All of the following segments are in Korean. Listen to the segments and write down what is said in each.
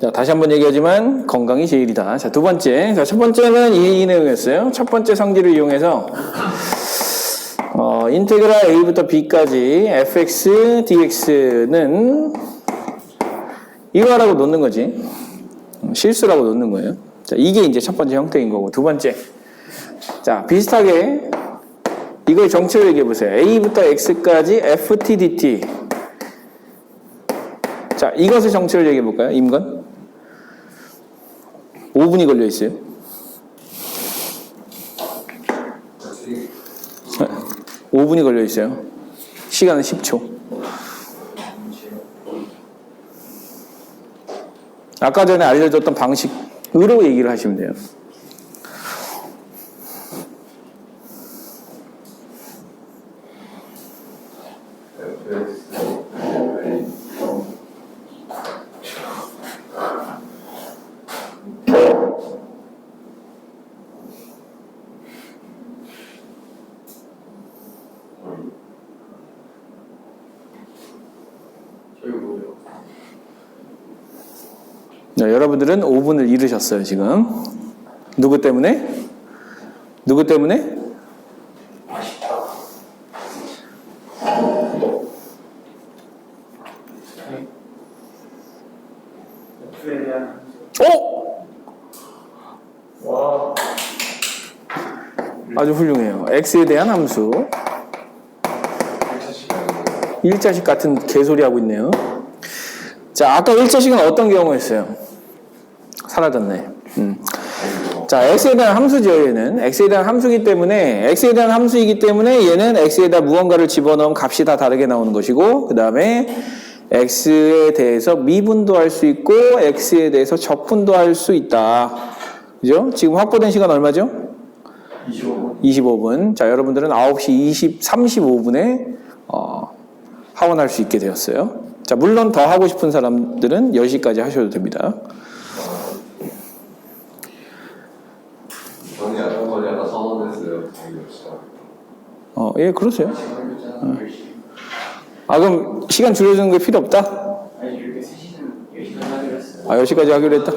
자, 다시 한번 얘기하지만 건강이 제일이다. 자, 두 번째. 자, 첫 번째는 이, 이 내용이었어요. 첫 번째 성질을 이용해서 어, 인테그랄 a부터 b까지 fx dx는 이거라고 놓는 거지. 음, 실수라고 놓는 거예요. 자, 이게 이제 첫 번째 형태인 거고 두 번째. 자, 비슷하게 이걸 정체로 얘기해 보세요. a부터 x까지 ft dt. 자, 이것을 정체로 얘기해 볼까요? 임건? 5분이 걸려 있어요. 5분이 걸려 있어요. 시간은 10초. 아까 전에 알려줬던 방식으로 얘기를 하시면 돼요. 여러분들은 5분을 잃으셨어요, 지금. 누구 때문에? 누구 때문에? 오! 와 아주 훌륭해요. x에 대한 함수. 1자식 같은 개소리 하고 있네요. 자, 아까 1자식은 어떤 경우였어요? 사라졌네. 음. 자, x에 대한 함수죠, 얘는. x에 대한 함수이기 때문에, x에 대한 함수이기 때문에 얘는 x에다 무언가를 집어넣으면 값이 다 다르게 나오는 것이고, 그 다음에 x에 대해서 미분도 할 수 있고, x에 대해서 적분도 할 수 있다. 그죠? 지금 확보된 시간 얼마죠? 25분 25분. 자, 여러분들은 9시 20, 35분에 어, 하원할 수 있게 되었어요. 자, 물론 더 하고 싶은 사람들은 10시까지 하셔도 됩니다. 어, 예, 그러세요. 지금 했잖아 10시 아, 그럼 시간 줄여주는 게 필요 없다? 아니 이렇게 3시는 10시간 하기로 했어요 아, 10시까지 하기로 했다?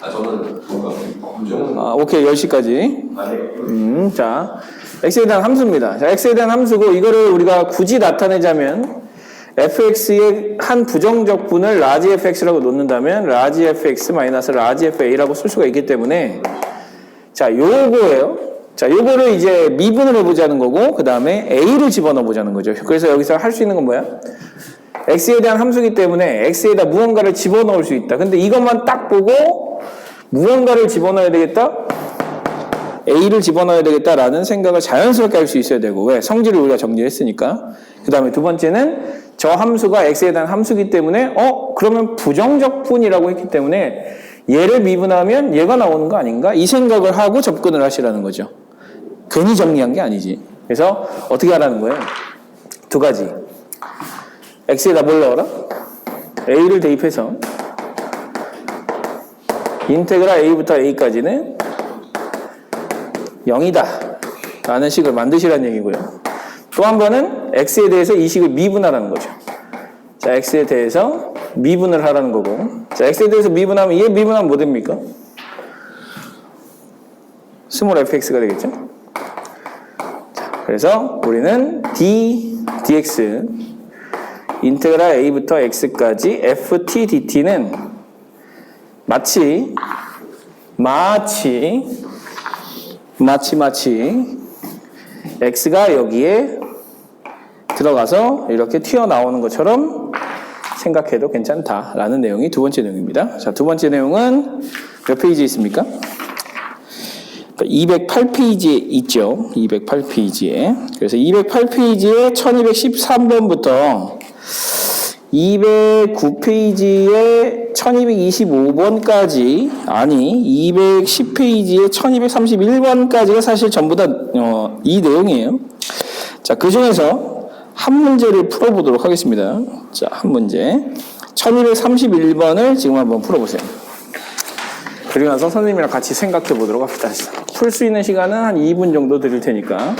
아 아, 오케이, 10시까지. 아네 음, 자, x에 대한 함수입니다. 자, x에 대한 함수고 이거를 우리가 굳이 나타내자면 fx의 한 부정적 분을 라지 fx라고 놓는다면 라지 fx 마이너스 라지 fa라고 쓸 수가 있기 때문에 자, 요거예요. 자, 요거를 이제 미분을 해보자는 거고 그 다음에 a를 집어넣어 보자는 거죠. 그래서 여기서 할 수 있는 건 뭐야? x에 대한 함수기 때문에 x에다 무언가를 집어넣을 수 있다. 근데 이것만 딱 보고 무언가를 집어넣어야 되겠다? A를 집어넣어야 되겠다라는 생각을 자연스럽게 할 수 있어야 되고 왜? 성질을 우리가 정리했으니까 그 다음에 두 번째는 저 함수가 x에 대한 함수기 때문에 어? 그러면 부정적 분이라고 했기 때문에 얘를 미분하면 얘가 나오는 거 아닌가? 이 생각을 하고 접근을 하시라는 거죠 괜히 정리한 게 아니지 그래서 어떻게 하라는 거예요? 두 가지 x에다 뭘 넣어라? a를 대입해서 인테그랄 a부터 a까지는 0이다 라는 식을 만드시라는 얘기고요. 또 한 번은 x에 대해서 이 식을 미분하라는 거죠. 자, x에 대해서 미분을 하라는 거고 자, x에 대해서 미분하면 얘 미분하면 뭐 됩니까? 스몰 fx가 되겠죠. 자, 그래서 우리는 d dx 인테그랄 a부터 x까지 ft dt는 마치 마치 마치 마치 x가 여기에 들어가서 이렇게 튀어나오는 것처럼 생각해도 괜찮다라는 내용이 두 번째 내용입니다. 자, 두 번째 내용은 몇 페이지에 있습니까? 208페이지에 있죠. 208페이지에. 그래서 208페이지에 1213번부터 209페이지에 1225번까지 아니 210페이지에 1231번까지가 사실 전부 다이 내용이에요. 자, 그 중에서 한 문제를 풀어보도록 하겠습니다. 자, 한 문제. 1231번을 지금 한번 풀어보세요. 그리고 나서 선생님이랑 같이 생각해 보도록 합시다. 풀 수 있는 시간은 한 2분 정도 드릴 테니까.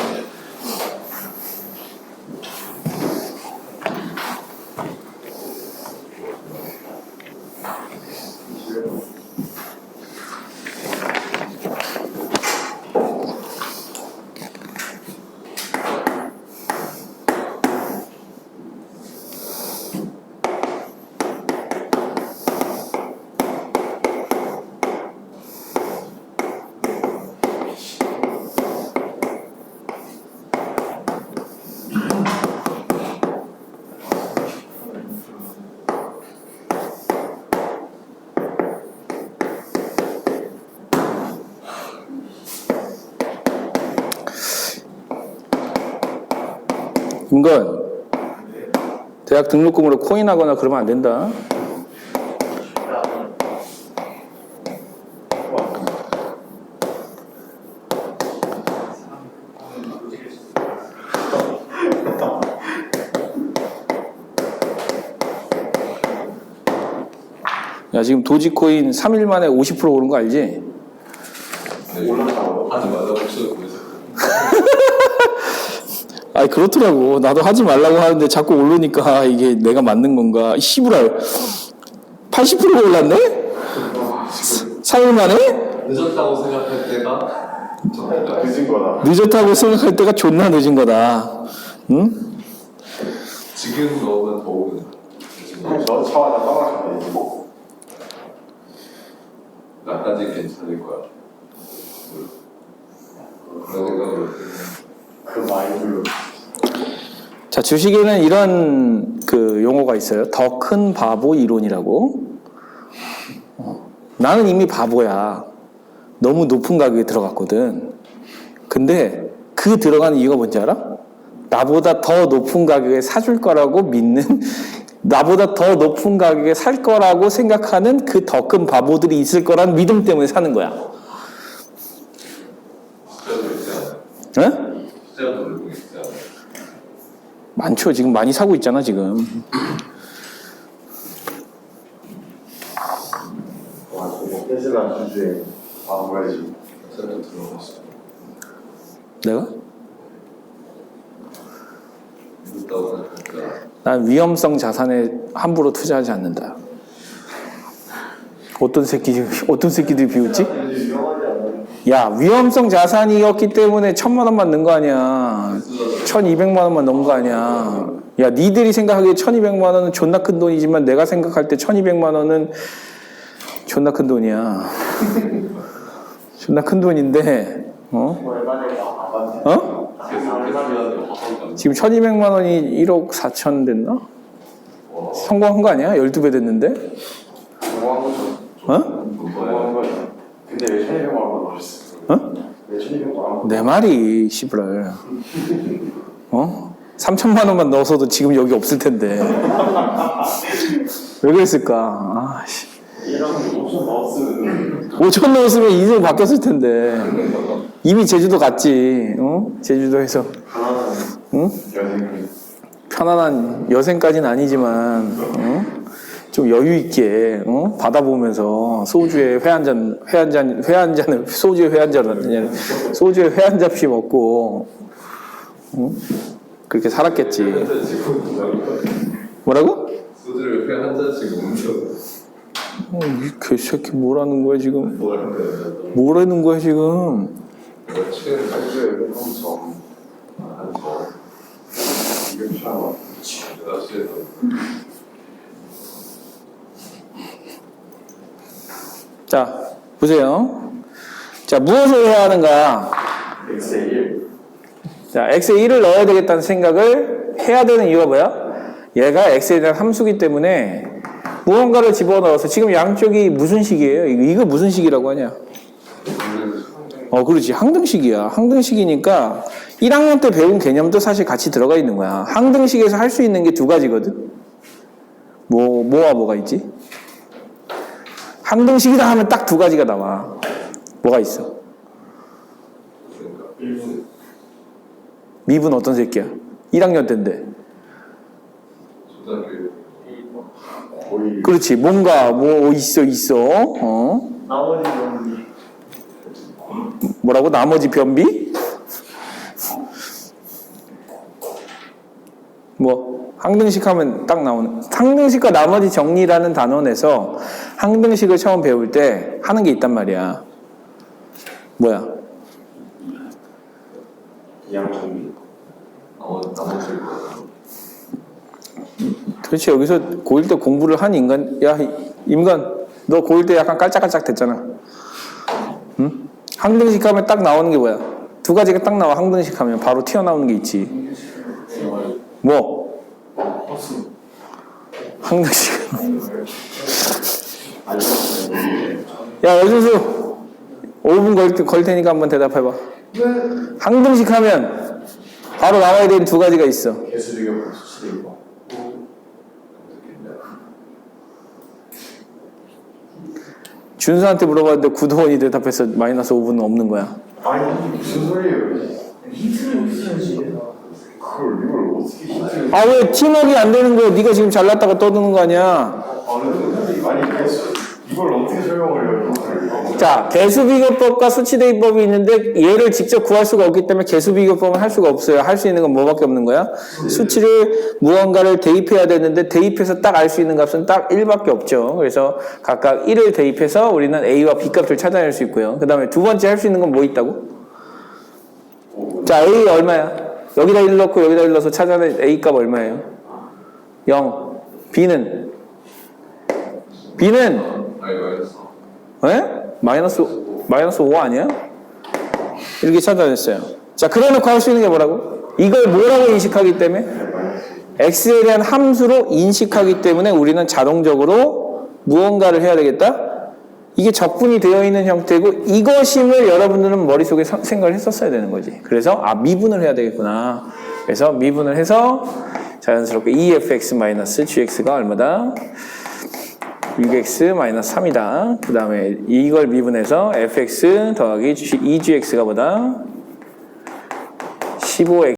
김건 대학 등록금으로 코인하거나 그러면 안 된다. 야 지금 도지코인 3일 만에 50% 오른 거 알지? 올라가고 목소리 보내서 아니 그렇더라고. 나도 하지 말라고 하는데 자꾸 오르니까 이게 내가 맞는 건가? 씨부랄 80% 올랐네? 3일 만에? 늦었다고 생각할 때가 늦은 거다. 늦었다고 생각할 때가 존나 늦은 거다. 응? 지금 넣으면 더 오는 형, 저 차와다 떠나가면 되지. 나까지 괜찮을 거야 그런 생각으로 그 마인드로. 자 주식에는 이런 그 용어가 있어요. 더 큰 바보 이론이라고. 어, 나는 이미 바보야. 너무 높은 가격에 들어갔거든. 근데 그 들어가는 이유가 뭔지 알아? 나보다 더 높은 가격에 사줄 거라고 믿는 나보다 더 높은 가격에 살 거라고 생각하는 그 더 큰 바보들이 있을 거란 믿음 때문에 사는 거야. 응? 늘고 많죠. 지금 많이 사고 있잖아, 지금. 와, 저거 테슬라 주주에 바보야지. 숫자도 들어갔어 내가? 생각할 난 위험성 자산에 함부로 투자하지 않는다. 어떤 새끼 어떤 새끼들이 비웃지? 야 위험성 자산이었기 때문에 천만 원만 넣은 거 아니야. 천이백만 원만 넣은 거 아니야. 야 니들이 생각하기에 천이백만 원은 존나 큰 돈이지만 내가 생각할 때 천이백만 원은 존나 큰 돈이야. 존나 큰 돈인데 어? 어? 지금 천이백만 원이 1억 4천 됐나? 성공한 거 아니야? 12배 됐는데? 어? 공부한 거죠. 근데 왜 1200만 원 넣었어? 어? 왜 1200만 원? 내 말이 씨부랄 어? 3천만 원만 넣어서도 지금 여기 없을 텐데 왜 그랬을까? 아씨. 1억 5천 넣었으면 5천 넣었으면 인생 바뀌었을 텐데 이미 제주도 갔지 어? 제주도에서 응? 편안한 여생까지는 아니지만 어? 좀 여유 있게 어? 받아보면서 소주에 회 한 잔 회 한 잔 회 한 잔을 소주에 회 한 잔 소주에 회 한 잔씩 먹고 어? 그렇게 살았겠지. 뭐라고? 소주를 회 한 잔씩 먹는 어, 이 개새끼 뭐라는 거야 지금? 뭐라는 거야 지금 며칠 소주에 엄청 한저 200만 원. 날씨에서 자 보세요 자 무엇을 해야 하는가 1. 자, x에 1을 넣어야 되겠다는 생각을 해야 되는 이유가 뭐야? 얘가 x에 대한 함수기 때문에 무언가를 집어넣어서 지금 양쪽이 무슨 식이에요? 이거 무슨 식이라고 하냐? 어, 그렇지. 항등식이야. 항등식이니까 1학년 때 배운 개념도 사실 같이 들어가 있는 거야. 항등식에서 할 수 있는 게 두 가지거든. 뭐, 뭐와 뭐가 있지? 항등식이다 하면 딱 두 가지가 나와. 뭐가 있어? 미분 어떤 새끼야? 1학년 때인데. 그렇지. 뭔가 뭐 있어 있어. 어? 나머지 놈이 뭐라고? 나머지 변비? 뭐 항등식 하면 딱 나오는 항등식과 나머지 정리라는 단원에서 항등식을 처음 배울 때 하는 게 있단 말이야. 뭐야? 정리. 나머지 도대체 여기서 고1 때 공부를 한 인간, 야, 임간, 너 고1 때 약간 깔짝깔짝 됐잖아. 응? 항등식 하면 딱 나오는 게 뭐야? 두 가지가 딱 나와, 항등식 하면. 바로 튀어나오는 게 있지. 뭐? 항등식. 야, 여준수. 5분 걸, 걸 테니까 한번 대답해봐. 항등식 하면 바로 나와야 되는 두 가지가 있어. 준수한테 물어봤는데 구도원이 대답해서 마이너스 5분은 없는 거야. 아니 무슨 소리예요? 힌트를 주셔야지. 그걸 이걸 어떻게 힌트를? 아왜 팀워크가 안 되는 거야? 네가 지금 잘났다가 떠드는 거 아니야? 아니 아니 개수 이걸 어떻게 설명을 해요? 자, 개수비교법과 수치대입법이 있는데 얘를 직접 구할 수가 없기 때문에 개수비교법은 할 수가 없어요. 할 수 있는 건 뭐밖에 없는 거야? 수치를 무언가를 대입해야 되는데 대입해서 딱 알 수 있는 값은 딱 1밖에 없죠. 그래서 각각 1을 대입해서 우리는 A와 B 값을 찾아낼 수 있고요. 그 다음에 두 번째 할 수 있는 건 뭐 있다고? 자, A 얼마야? 여기다 1 넣고 여기다 1 넣어서 찾아낸 A 값 얼마예요? 0. B는? B는 아니 마이너스 에? 마이너스, 마이너스 5 아니야? 이렇게 찾아냈어요. 자, 그래 놓고 할 수 있는 게 뭐라고? 이걸 뭐라고 인식하기 때문에? x에 대한 함수로 인식하기 때문에 우리는 자동적으로 무언가를 해야 되겠다? 이게 적분이 되어 있는 형태고 이것임을 여러분들은 머릿속에 서- 생각을 했었어야 되는 거지. 그래서 아 미분을 해야 되겠구나. 그래서 미분을 해서 자연스럽게 efx-gx가 얼마다? 6x-3이다. 그 다음에 이걸 미분해서 fx 더하기 2gx가 뭐다? 15x